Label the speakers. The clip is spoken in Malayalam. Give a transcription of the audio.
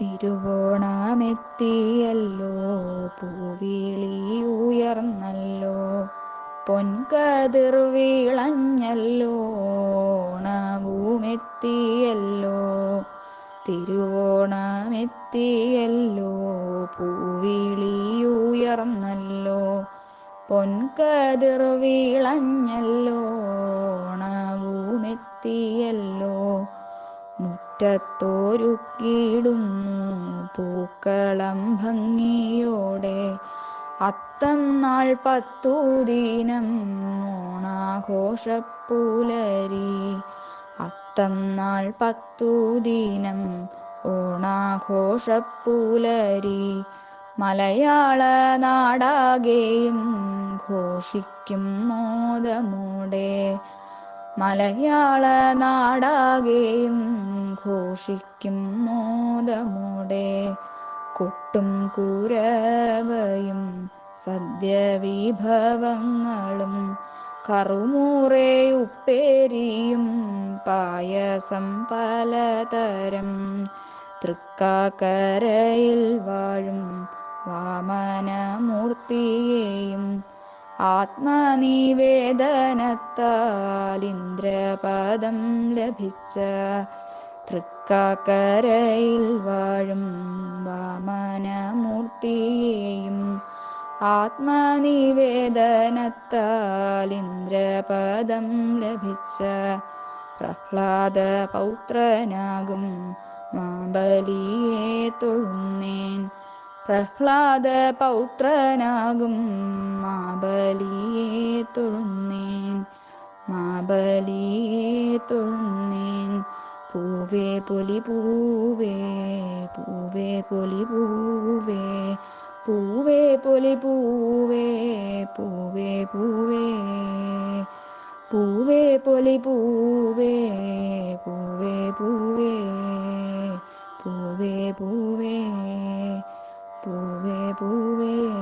Speaker 1: തിരുവോണമെത്തിയല്ലോ പൂവിളി ഉയർന്നല്ലോ പൊൻകതിർ വീളഞ്ഞല്ലോ ഓണവുമെത്തിയല്ലോ തിരുവോണമെത്തിയല്ലോ പൂവിളി ഉയർന്നല്ലോ പൊൻകതിർ വീളഞ്ഞല്ലോ ഓണവുമെത്തിയല്ലോ മുറ്റത്തോരുക്കിയിടുന്നു പൂക്കളം ഭംഗിയോടെ അത്തം നാൾ പത്തു ദിനം ഓണാഘോഷപ്പൂലരി. അത്തം നാൾ പത്തു ദിനം ഓണാഘോഷപ്പൂലരി. മലയാള നാടാകെയും ഘോഷിക്കും മോദമോടെ. മലയാള നാടാകെയും ഘോഷിക്കും മോദമോടെ കൊട്ടും കുരവയും സദ്യവിഭവങ്ങളും കറുമൂറെ ഉപ്പേരിയും പായസം പലതരം തൃക്കാക്കരയിൽ വാഴും വാമനമൂർത്തിയെയും ആത്മനിവേദനത്താൽ ഇന്ദ്രപദം ലഭിച്ച തൃക്കാക്കരയിൽ വാഴും വാമനമൂർത്തിയെയും ആത്മനിവേദനത്താൽ ഇന്ദ്രപദം ലഭിച്ച പ്രഹ്ലാദ പൗത്രനാകും മാബലിയെ തൊഴുന്നേൻ. പ്രഹ്ലാദ പൗത്രനാകും മാബലിയെ തൊഴുന്നേൻ. മാബലിയെ തൊഴുന്നേൻ. പൂവേ പൊലി പൂവേ പൂവേ പൊലി പൂവേ പൂവേ പൊലി പൂവേ പൂവേ പൂവേ പൂവേ പൊലി പൂവേ പൂവേ പൂവേ പൂവേ പൂവേ പൂവേ പൂവേ